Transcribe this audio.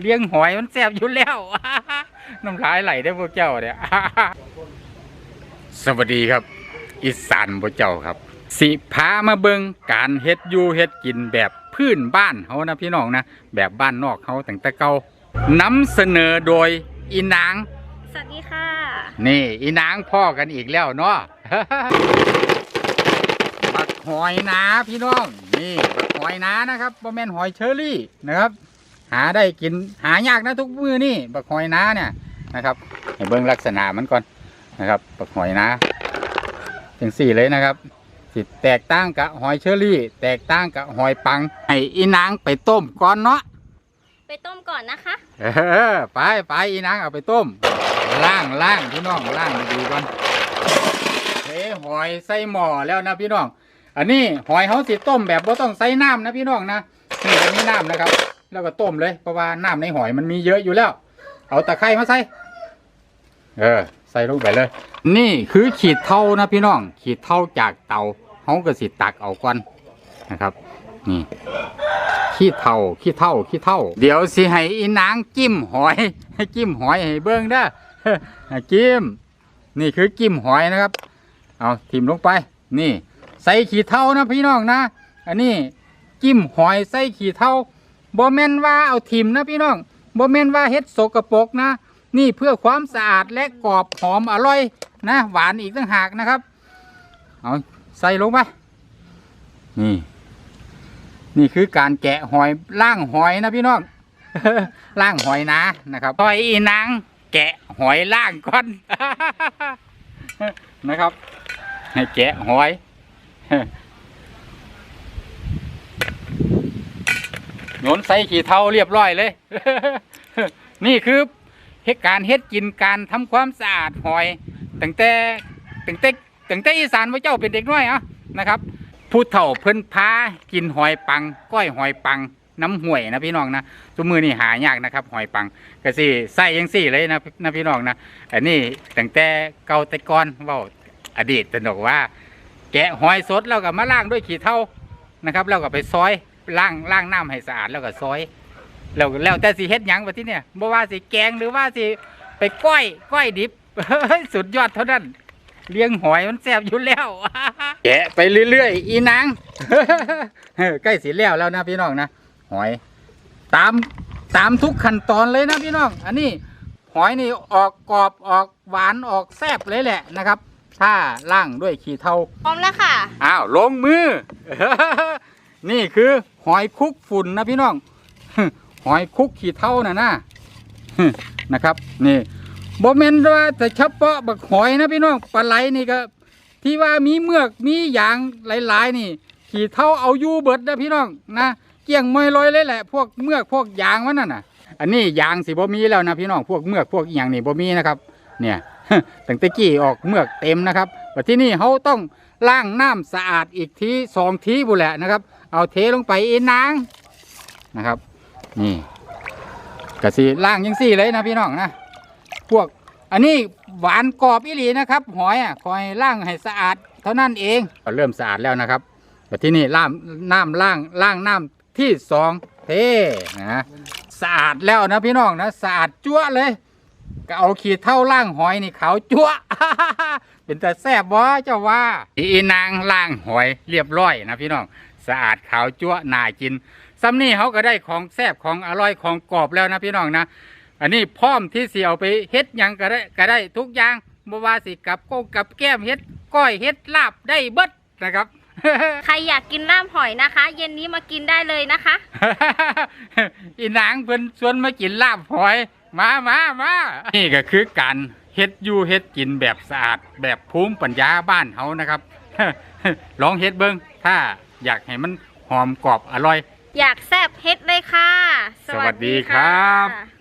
เลี้ยงหอยมันแซ่บอยู่แล้ว น้ำลายไหลได้อพวกเจ้าเนี่ยสวัสดีครับ อีสานพวกเจ้าครับ สิพามาเบิงการเฮ็ดอยู่เฮ็ดกินแบบพื้นบ้านเฮานะพี่น้องนะ แบบบ้านนอกเฮาตั้งแต่เก่านำเสนอโดยอีนาง สวัสดีค่ะ นี่อีนางพ่อกันอีกแล้วเนาะบักหอยนาพี่น้อง นี่บักหอยนานะครับบ่แม่นหอยเชอรี่นะครับ หาได้กินหายากนะทุกมือนี่บักหอยนาเนี่ยนะครับให้เบิ่งลักษณะมันก่อนนะครับบักหอยนาจังสี่เลยนะครับสิแตกต่างกับหอยเชอรี่ แตกต่างกับหอยปังให้อีนางไปต้มก่อนเนาะไปต้มก่อนนะคะเออไปไปอีนางเอาไปต้มล่างล่างพี่น้องล่างดีๆก่อนเทหอยใส่หม้อแล้วนะพี่น้อง อันนี้หอยเขาสิต้มแบบบ่ต้องใส่น้ำนะพี่น้องนะนี่อันนี้น้ำนะครับ แล้วก็ต้มเลย เพราะว่าน้ำในหอยมันมีเยอะอยู่แล้ว เอาตะไคร้มาใส่ เออ ใส่ลงไปเลย นี่คือขีดเท่านะพี่น้อง ขีดเท่าจากเตาเขาก็สิตักเอาก่อนนะครับ นี่ ขี้เท่าขี้เท่าขี้เท่า เดี๋ยวสิให้อีนางจิ้มหอยให้จิ้มหอยให้เบิ้งเด้อจิ้ม นี่คือจิ้มหอยนะครับ เอาทิมลงไป นี่ ใส่ขี้เท่านะพี่น้องนะ อันนี้จิ้มหอยใส่ขี้เท่า บ่แม่นว่าเอาทิมนะพี่น้องบ่แม่นว่าเฮ็ดโสกปรกนะ นี่เพื่อความสะอาดและกรอบหอมอร่อยนะหวานอีกต่างหากนะครับ เอาใส่ลงไป นี่ นี่คือการแกะหอยล่างหอยนะพี่น้องล่างหอยนะนะครับหอยอีนางแกะหอยล่างก่อนนะครับ ให้แกะหอย โยนใส่ขี้เท่าเรียบร้อยเลย นี่คือเหตุการณ์เฮ็ดกินการทำความสะอาดหอยตั้งแต่ตั้งแต่ตั้งแต่อีสานพระเจ้าเป็นเด็กน้อยอะนะครับผู้เฒ่าเพิ่นพากินหอยปัง ก้อยหอยปัง น้ำห่วยนะพี่น้องนะทุมือนี่หายากนะครับ หอยปังก็สิใส่ยังสี่เลยนะนะพี่น้องนะอันนี้ตั้งแต่เก่าแต่ก่อนว่าอดีตตนกว่า แกะหอยสดแล้วก็มาล้างด้วยขี้เถ้านะครับ แล้วก็ไปซอย ล้างล้างน้ำให้สะอาดแล้วก็ซอย แล้วแล้วแต่สิเฮ็ดหยังวะที่เนี่ยบ่ว่าสิแกงหรือว่าสิไปก้อยก้อยดิบ สุดยอดเท่านั้น เลี้ยงหอยมันแซ่บอยู่แล้ว แกะไปเรื่อยๆอีนางเออใกล้สิแล้วแล้วนะพี่น้องนะหอย ตามตามทุกขั้นตอนเลยนะพี่น้อง อันนี้หอยนี่ออกกรอบออกหวานออกแซ่บเลยแหละนะครับ ถ้าล่างด้วยขี้เทาพร้อมแล้วค่ะ อ้าวลงมือ นี่คือหอยคุกฝุ่นนะพี่น้อง หอยคุกขี้เท่าน่ะนะนะครับ นี่บ่แม่นว่าแต่เฉพาะบักหอยนะพี่น้องปลาไหลนี่ก็ ที่ว่ามีเมือกมียางหลาย ๆ นี่ ขีเท่าเอาอยู่เบิดนะพี่น้องนะเกลี้ยงมอยลอยเลยแหละ พวกเมือกพวกยางมันน่ะนะอันนี้ยางสิบ่มีแล้วนะพี่น้องพวกเมือกพวกอย่างนี่บ่มีนะครับ เนี่ย ตั้งแต่กี้ออกเมือกเต็มนะครับแต่ที่นี่เขาต้องล้างน้ำสะอาดอีกทีสองทีบุแหละนะครับ เอาเทลงไปอีนางนะครับ นี่กะสีล่างยังสี่เลยนะพี่น้องนะพวกอันนี้หวานกรอบอีหลีนะครับ หอยอะคอยล่างให้สะอาดเท่านั้นเองก็เริ่มสะอาดแล้วนะครับแต่ที่นี่ล่ามน้ำล่างล่างน้ำที่สองเทนะสะอาดแล้วนะพี่น้องนะสะอาดจั่วะเลย ก็เอาขีดเท่าล่างหอยนี่ขาวจั่วเป็นแต่แซ่บวะเจ้าว่าอีนางล่างหอยเรียบร้อยนะพี่น้องสะอาดขาวจั่วน่ากินซ้ำนี่เขาก็ได้ของแซ่บของอร่อยของกรอบแล้วนะพี่น้องนะอันนี้พร้อมที่สิเอาไปเฮ็ดหยังก็ได้ก็ได้ทุกอย่างบ่ว่าสิกับก้งกับแก้มเฮ็ดก้อยเฮ็ดลาบได้เบิดนะครับใครอยากกินลาบหอยนะคะ เย็นนี้มากินได้เลยนะคะ อีนางเพิ่นชวนมากินลาบหอย มามามานี่ก็คือการเฮ็ดอยู่เฮ็ดกินแบบสะอาดแบบภูมิปัญญาบ้านเฮานะครับ ลองเฮ็ดเบิ่งถ้าอยากให้มันหอมกรอบอร่อย อยากแซบเฮ็ดเลยค่ะ สวัสดีครับค่ะ